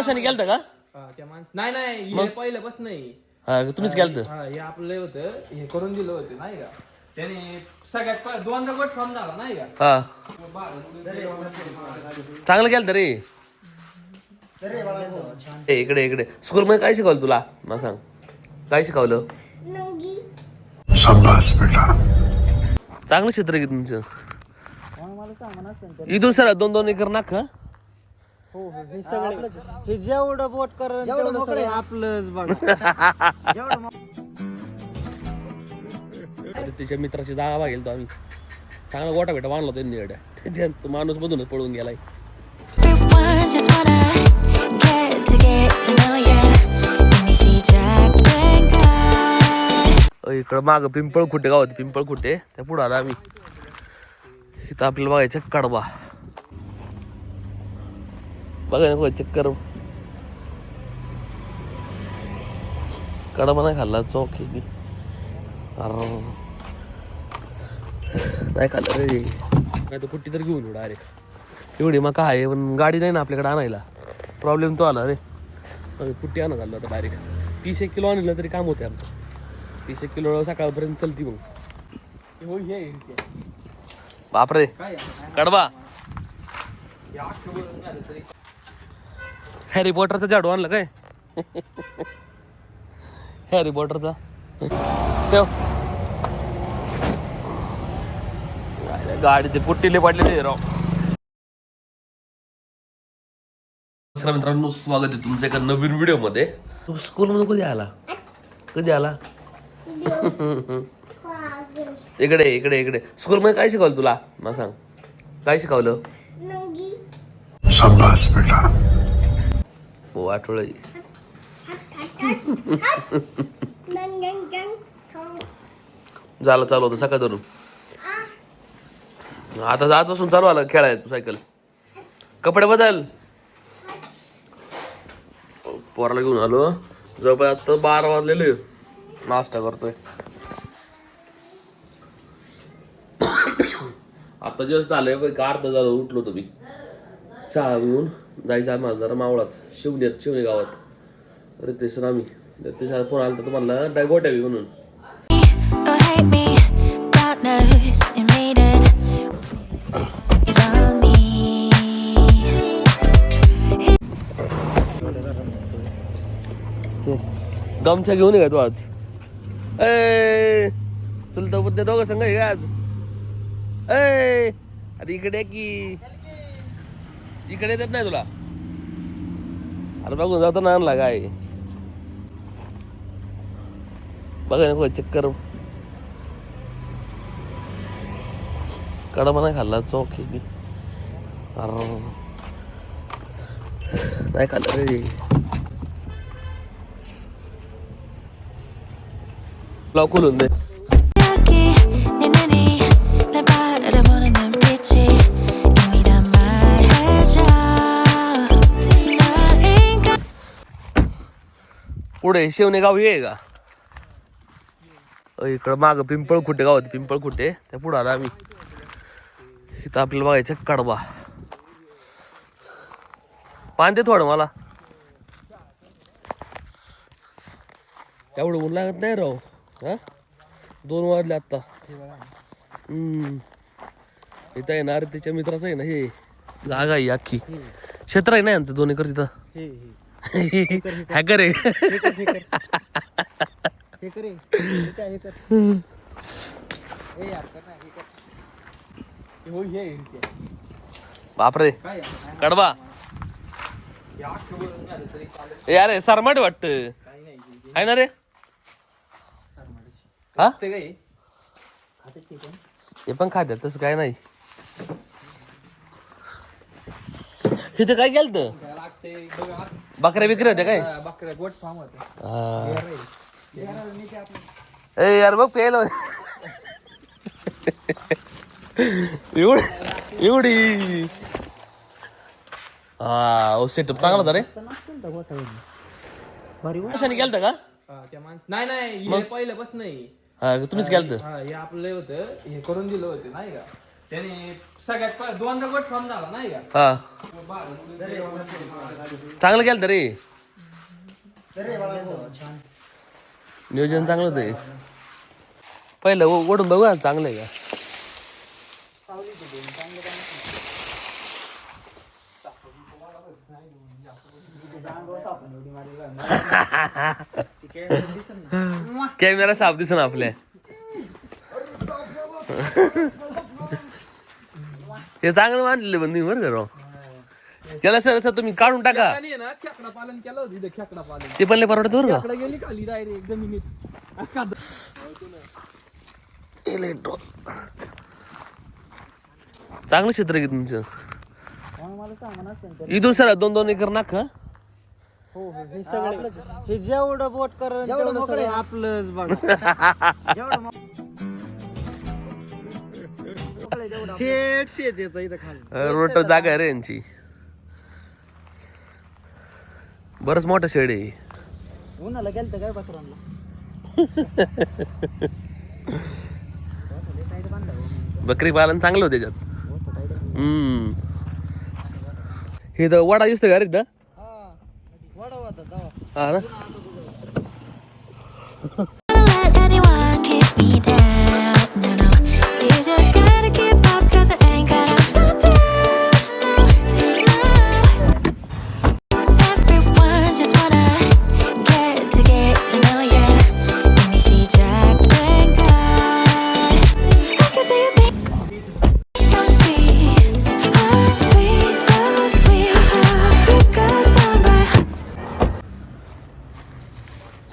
असं गेलतं का? हा, त्या माणस नाही नाही हे पहिल्यापासून नाही हा तुम्हीच गेलतं? हा हे आपलं होतं हे करून दिलं होतं नाही का? त्याने सगळ्यात पहिले दोनदा गट फॉर्म झाला नाही का? हा. चांगलं गेलं रे. ए, इकडे इकडे. स्कूल मध्ये काय शिकवलं तुला? मला सांग. काय शिकवलं? चांगलं क्षेत्र आहे की तुमचं? इथून सर दोन दोन एकर नाक? का हे जेवढं बोट कर तेवढं सगळं आपलंच बघा तिच्या मित्राची जागा बघेल तो आम्ही चांगला गोटा बेटा बांधला त्यांनी एवढ्या त्याच्यात तो माणूस मधूनच पळून गेलाय Everyone just wanna get to get to know you. 이미 시작된 걸. इकडं माग पिंपळ खुटे गाव होते पिंपळ खुटे त्या पुढे आला आम्ही इथं आपल्याला बघायचं कडबा बघा ना बघा चक्कर. कडबा नाही खाल्ला चौक. अर्र. नाही खाल्लं रे. नाही तर कुठे तर घेऊन डायरेक्ट एवढी मग काय आहे, पण गाडी नाही ना आपल्याकडे आणायला. प्रॉब्लेम तो आला रे. कुट्टी आणत आलो आता डायरेक्ट तीस एक किलो आणलं तरी काम होते आमचं. तीस एक किलो सकाळपर्यंत चलती मग. हो हे. बापरे? कडबा हे अख्खं भरून झालं तरी हॅरी पॉटरचा झाडू आणलं काय? हॅरी पॉटरचा. ठेव. गाडी ते पुट्टीले पडलेले राव. नमस्कार मित्रांनो स्वागत आहे तुमचं एका नवीन व्हिडिओमध्ये तू स्कूल मध्ये कधी आला? कधी आला? इकडे इकडे इकडे. स्कूल मध्ये काय शिकवलं तुला? मला सांग. काय शिकवलं? हो झालं चालू होतं सकाळ धरून. आता आजपासून चालू आलं खेळाय तू सायकल कपडे बदल. पोराला घेऊन आलो. जवळ आता बारा वाजलेले. नाश्ता करतोय. आता जस्ट आलंय का अर्धा झालं उठलो होतो चहा घेऊन जायचं आम्हाला जरा मावळात शिवण्यात शिवणे गावात. रितेश आम्ही. रितेश फोन आला तर तुम्हाला डाय गोट्या बी म्हणून. गमछा घेऊन ये तू आज? ए चलता बुद्ध्या दोघं संघ आज. ए अरे इकडे की. इकडे येतात नाही तुला. अरे बघून जातो ना आणला काय बघा ना चक्कर. कडा नाही खाल्ला चौक अरे. नाही खाल्लं रे. लाव खोलून दे. पुढे शेवणे गाव हे का? इकडं माग पिंपळ खुटे गाव पिंपळ खुटे त्या पुढं आला आम्ही. इथं आपल्याला बघायचं कडबा पान दे थोडं मला. तेवढं ऊन लागत नाही राव. हा? दोन वाजले आत्ता हम्म. इथं आहे ना अरे त्याच्या मित्राचं आहे ना हे. जागा आहे अख्खी. क्षेत्र आहे ना यांचं दोन एकर तिथं? हॅकर आहे. यार. बापरे. ए अरे सरमाट वाटत. आहे ना रे? हा? ते काय खाते ते पण? पण खात्यात तसं काय नाही. इथं काय केलं बकऱ्या बिकऱ्या होत्या काय? हा, बकऱ्या गोट फार्म होतं हा. ए यार बघ प्यायला. एवढी एवढी. हा सेटअप चांगला होता रे. तर नसतं ना गोठा भारी वा असं गेलतं का नाही नाही हे पहिल्यापासून नाही. हा तुम्हीच गेलत हा हे आपलं होतं. हे करून दिलं होतं नाही का? त्याने सगळ्यात पहिले दोनदा गोट फॉर्म झाला नाही का? हा. चांगलं केलं रे नियोजन चांगलं होतं पहिलं ओ- ओढून बघू ना चांगलं आहे का? कॅमेरा साफ दिसन आपल्या. हे चांगलं मानलेलं पण तुम्ही बरं का राव? त्याला सर सर तुम्ही काढून टाका. खाली आहे ना खेकडा पालन केलं होतं इथे खेकडा पालन ते पण लय परवडत बरं का? खेकडा गेली खाली डायरेक्ट जमिनीत चांगलं क्षेत्र आहे की तुमचं? मला सांगा ना त्यांचं. इथून सर दोन दोन एकर नाक? का हो हो हे सगळं हे जेवढं बोट कर तेवढं सगळं आपलंच बघा. जेवढं मो- थेट शेत येतं इथं खाली. रोट जागा आहे रे यांची. बरंच मोठं शेड आहे. उन्हाला गेलं काय बकरांना? बकरी पालन चांगलं होतं त्याच्यात. हम्म. हे तर वडा दिसतोय का रे इथं? हा. ना?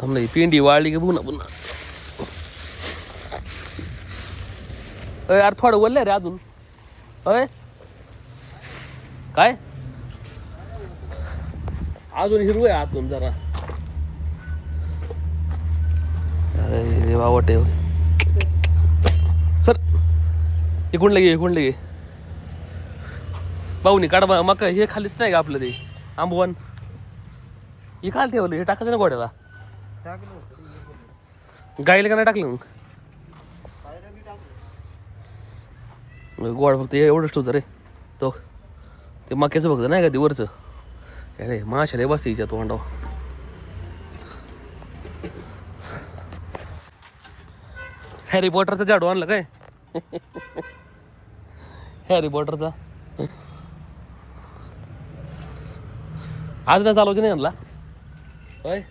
थांब ही पेंडी वाळली की पुन्हा पुन्हा अय यार थोडं वल्लय रे अजून अय काय अजून हिरव आहे आतून जरा अरे देवा वाटे सर इकडून लगे इकडून लगे पाहुणी काढ मका हे खालीच नाही का आपलं ते आंबवण हे खाल ठेवलं हे टाकायचं ना गोड्याला गाईला का नाही टाकलं मग? गोड फक्त एवढंच ठेवतं रे. तो ते मक्याचं फक्त नाही का ते वरचं? अरे माशाला बसते हिच्या तोंडाव हॅरी पॉटरचा झाडू आणलं काय? हॅरी पॉटरचा आज नाही चालवायचं नाही आणला? होय?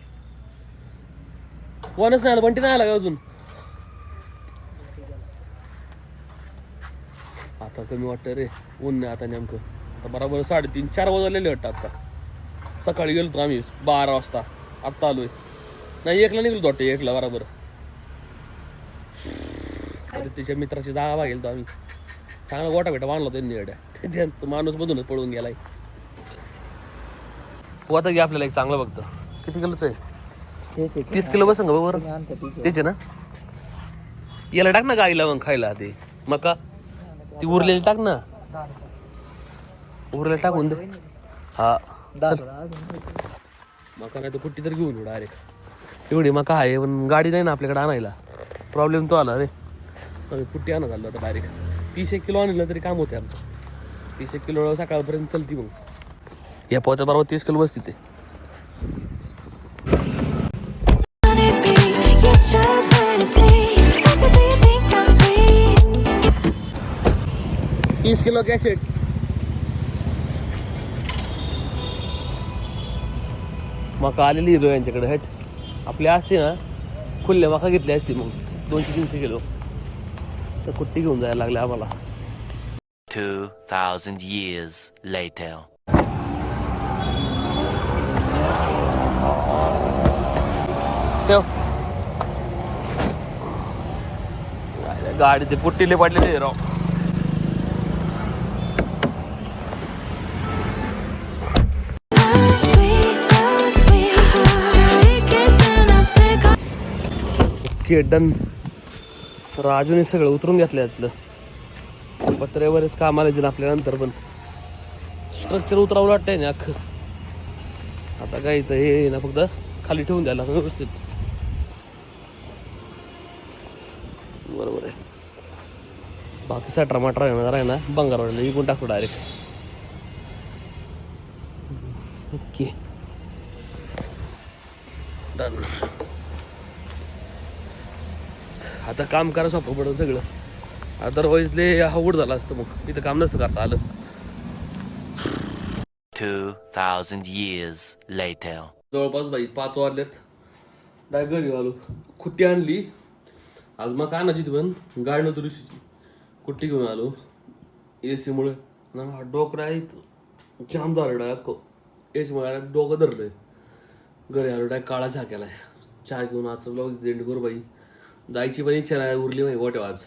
कोणच नाही आलं बंटी नाही आला का अजून? आता कमी वाटतं रे ऊन नाही आता नेमकं. आता बरोबर साडेतीन चार वाजलेले वाटतं आता. सकाळी गेलो होतो आम्ही बारा वाजता. आत्ता आलोय. नाही एकला निघलो वाटतं एकला बरोबर. अरे तिच्या मित्राची जागा गेलो होतो आम्ही. चांगला गोटा भेटा बांधला त्यांनी एवढ्या तो माणूस मधूनच पळून गेलाय. तू आता घे आपल्याला एक चांगलं बघतं. किती किलोचं आहे? तेच आहे तीस किलो बसन का बरोबर आणता आहे. तेच आहे ना? याला टाक ना गाईला मग खायला ते मका. ती उरलेली टाक ना. दहा रुपये. उरलेली टाकून दे. हा. दहा रुपये. मका नाही तर कुठे तर घेऊन डायरेक्ट एवढी मका आहे पण गाडी नाही ना आपल्याकडे आणायला. प्रॉब्लेम तो आला रे. आम्ही पुट्टी आणत आलो आता डायरेक्ट तीस एक किलो आणलं तरी काम होते आमचं. तीस एक किलो सकाळपर्यंत चलती मग. या पोहच्या बरोबर तीस किलो बसती ते. तीस किलो कॅसेट मका आलेली हिरो यांच्याकडे हट. आपली असते ना खुल्ल्या मका घेतली असती मग दोनशे तीनशे किलो. तर कुट्टी घेऊन जायला लागले आम्हाला. 2,000 years later. ठेव. गाडी ते पुट्टीले पडलेले आहे राव. Okay done. राजूने सगळं उतरून घेतलं यातलं. पत्र्यावरच कामाला येतील आपल्या नंतर पण स्ट्रक्चर उतरावं वाटतंय ना अख्खं. आता काय इथं हे ना फक्त खाली ठेवून द्यायला व्यवस्थित. बरोबर आहे. बाकी सटरा मटरा येणार आहे ना बंगारवाडीला इकून टाकू डायरेक्ट ओके. डन आता काम करा सोपं पडलं सगळं. अदरवाईज लय अवघड झालं असतं मग. इथं काम नसतं करता आलं. 2,000 years later. जवळपास बाई पाच वाजलेत. डाय घरी आलो. कुट्टी आणली. आज मग ती पण गाडी नव्हती कुट्टी घेऊन आलो ए सीमुळे ना डोकं आहे जाम झालं डाय ए सीमुळे डोकं धरलंय घरी आलो डाय काळा चहा केलाय चहा घेऊन आजचं ब्लॉग करू बाई जायची पण इच्छा नाही उरली माहिती गोट्या आज